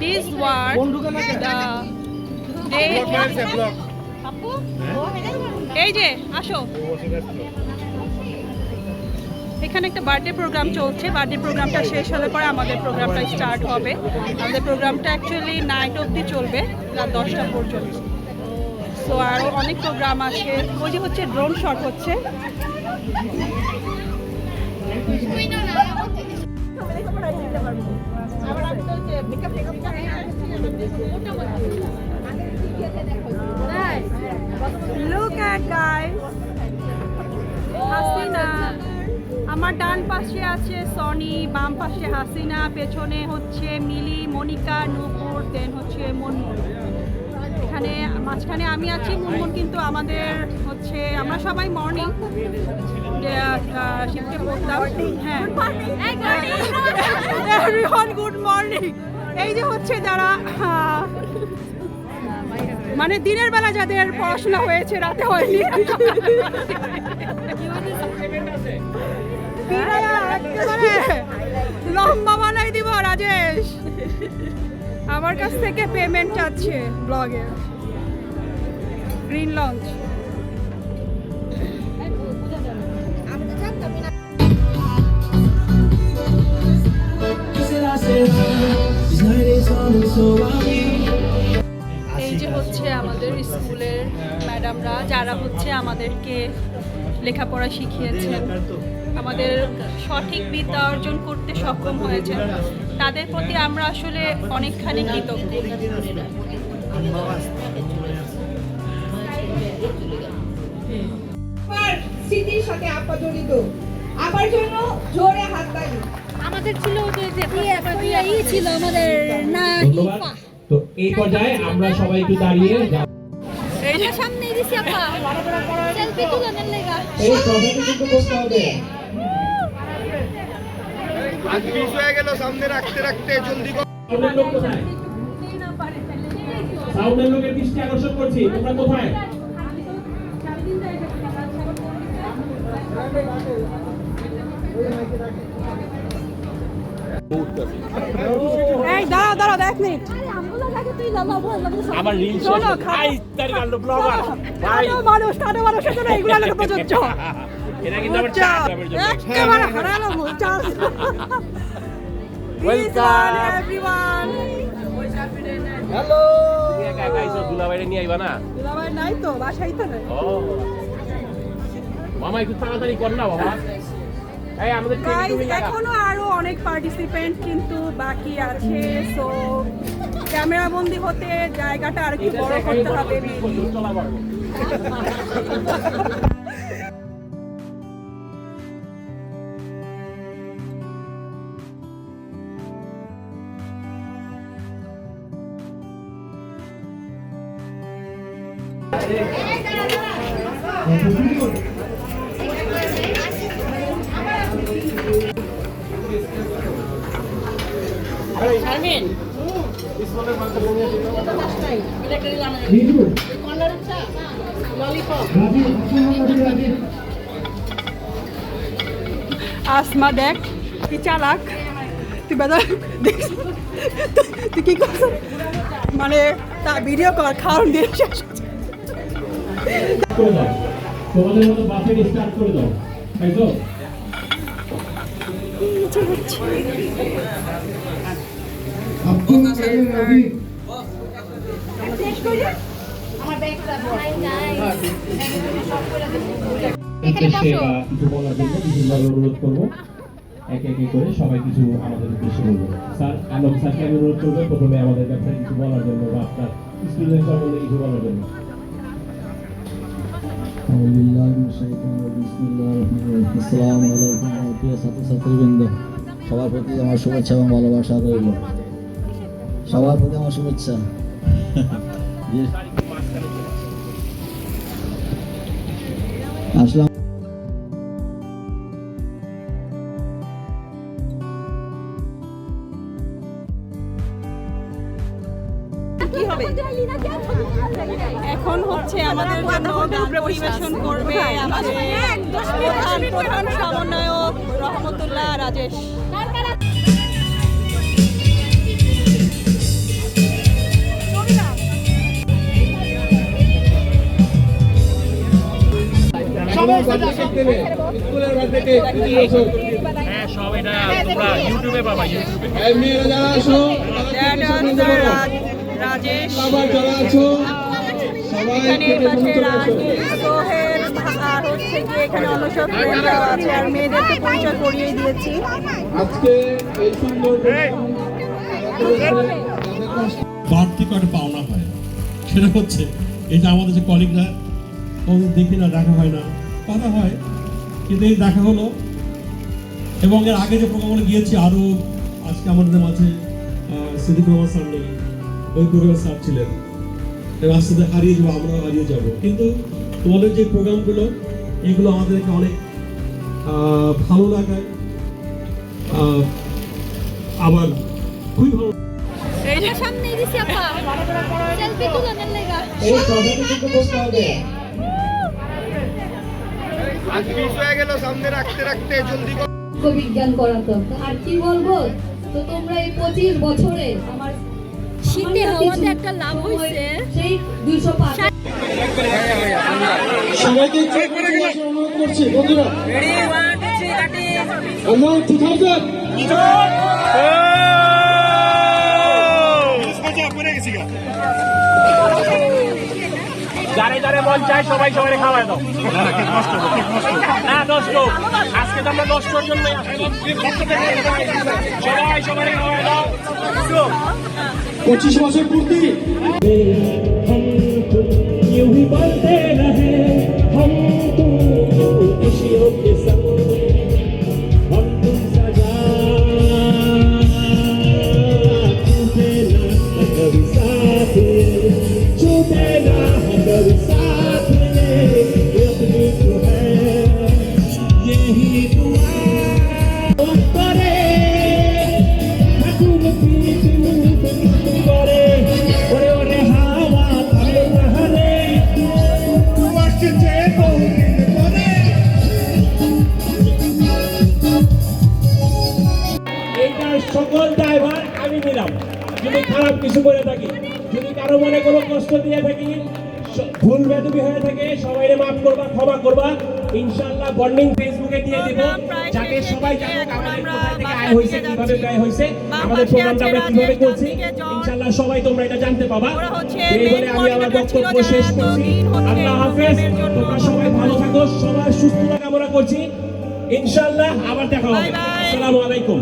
This was the এই যে, আসো। এখানে একটা বার্থডে প্রোগ্রাম চলছে। বার্থডে প্রোগ্রামটা শেষ হলে পরে আমাদের প্রোগ্রামটা স্টার্ট হবে। আমাদের প্রোগ্রামটা অ্যাকচুয়ালি নাইট অবধি চলবে, রাত দশটা পর্যন্ত। সো আরও অনেক প্রোগ্রাম আছে। ওই যে হচ্ছে ড্রোন শট হচ্ছে. হাসিনা। আমার ডান পাশে আছে সনি, বাম পাশে হাসিনা, পেছনে হচ্ছে মিলি, মনিকা, নূপুর দেন হচ্ছে মনমুন এখানে, মাঝখানে আমি আছি, মুনমুন কিন্তু আমাদের হচ্ছে, আমরা সবাই মর্নিং শিফটে পড়তাম। হ্যাঁ। গুড মর্নিং এই যে হচ্ছে যারা মানে দিনের বেলা যাদের পড়াশোনা হয়েছে, রাতে হয়নি। লম্বা বানাই দিব, রাজেশ। আমার কাছ থেকে পেমেন্ট চাচ্ছে ব্লগে গ্রিন লঞ্চ এই যে হচ্ছে আমাদের স্কুলের ম্যাডামরা, যারা হচ্ছে আমাদেরকে লেখাপড়া শিখিয়েছেন। আমাদের সঠিক বিদ্যা অর্জন করতে সক্ষম হয়েছে তাদের প্রতি আমরা আসলে অনেকখানি কৃতজ্ঞ। স্মৃতির সাথে আপা জড়িত আপার জন্য জোরে হাততালি আমাদের ছিল ওই যে ছিল আমাদের না তো এই পর্যায়ে আমরা সবাই একটু দাঁড়িয়ে যাব। এই যে সামনে দিছি আপা সেলফি তুলে লেগা। এই প্রথমে কিন্তু করতে হবে। আজ মিস হয়ে গেল সামনে রাখতে রাখতে জলদি সাউন্ডের লোকের দৃষ্টি আকর্ষণ করছি তোমরা কোথায়? এই দাঁড়াও দাঁড়াও এক মিনিট। আমার রিল শোনো, খাও। তার কাণ্ড ব্লগার ভাই। মানুষ কালো মানুষের জন্য এগুলো লোক প্রযোজ্য। এটা কিন্তু আমার বুঝছ? চা ক্লাবের জন্য। একেবারে হারালো Welcome. everyone. হ্যালো একা একা আইছো দুলাভাইরে নিয়ে আইবা না? দুলাভাই নাই তো বাসাই তো নাই। ও। মামা একটু তাড়াতাড়ি কর না বাবা এই আমাদের এখনও আরও অনেক পার্টিসিপেন্ট কিন্তু বাকি আছে সো ক্যামেরা বন্দি হতে জায়গাটা আর একটু বড় করতে হবে আসমা দেখ, কি চালাক। তুই বেদা, দেখ। তুই কি করছ? মানে তা ভিডিও কর, খাওয়ান দিয়ে। করে দাও তোমাদের মতো বাসের স্টার্ট করে দাও তাই তো অনুরোধ করব একে একে করে সবাই কিছু আমাদের উদ্দেশ্যে বলব অনুরোধ করব আমাদের ব্যাপারে কিছু বলার বা আপনার স্টুডেন্ট সম্বন্ধে কিছু বলার জন্য আসসালামু আলাইকুম। সবার প্রতি আমার শুভেচ্ছা এবং ভালোবাসা রইল সবার প্রতি আমার শুভেচ্ছা। আসলাম কি হবে? এখন হচ্ছে আমাদের জন্য গান পরিবেশন করবে আমাদের প্রধান প্রধান সমন্বয়ক রহমতুল্লাহ রাজেশ। হ্যাঁ সব এটা তোমরা ইউটিউবে পাবা ইউটিউবে রাজেশ। এখানে পাশে রাজেশ সোহেল আর হচ্ছে গিয়ে এখানে অনুসব আছে আর মেয়েদেরকে পরিচয় করিয়ে দিয়েছি। আজকে এই সুন্দর বাড়তি কটা পাওনা হয় সেটা হচ্ছে এটা আমাদের যে কলিগরা ওদের দেখি না দেখা হয় না কথা হয়। কিন্তু এই দেখা হলো এবং এর আগে যে প্রোগ্রামগুলো গিয়েছি আরও আজকে আমাদের মাঝে আহ, সিদ্দিক রহমান স্যার নেই। ওই প্রোগ্রামের স্যার ছিলেন। এবং আস্তে আস্তে হারিয়ে যাব আমরাও হারিয়ে যাব। কিন্তু তোমাদের যে প্রোগ্রামগুলো এগুলো আমাদেরকে অনেক ভালো লাগায়। আবার খুবই ভালো সামনে দিছি আপা। সেলফি তুলনের লাগা এই কথাটা কিন্তু বলতে হবে। আজ মিস গেল সামনে রাখতে রাখতে বিজ্ঞান করাতো আর কি বলব? তো তোমরা এই পঁচিশ বছরে আমার শীতে হওয়াতে একটা লাভ পাঁচ সবাইকে বন্ধ করার অনুরোধ করছি বন্ধুরা আমরা টু থাউজেন্ড যারে যারে মন চায় সবাই সবাই খাওয়ায় দাও। না দোস্ত আজকে তো আমরা দশটার জন্য সবাই সবাই খাওয়ায় দাও। পঁচিশ বছর পূর্তি यूं ही খারাপ কিছু করে থাকি। যদি কারও মনে কোনো কষ্ট দিয়ে থাকি ভুল বেদবি হয়ে থাকে সবাই মাফ করবা ক্ষমা করবা। ইনশাআল্লাহ বন্ডিং ফেসবুকে দিয়ে দিব। যাতে সবাই জানুক আমাদের কোথা থেকে আয় দিকে কীভাবে। ব্যয় হয়েছে আমাদের প্রোগ্রামটা আমরা কীভাবে করছি। ইনশাআল্লাহ সবাই তোমরা এটা জানতে পাবা। ওরা হচ্ছে এই main বলে আমি আমার বক্তব্য শেষ করছি। আল্লাহ হাফেজ। তোমরা সবাই ভালো থাকো সবার সুস্থতা কামনা করছি। ইনশাআল্লাহ আবার দেখা হবে. আসসালামু আলাইকুম।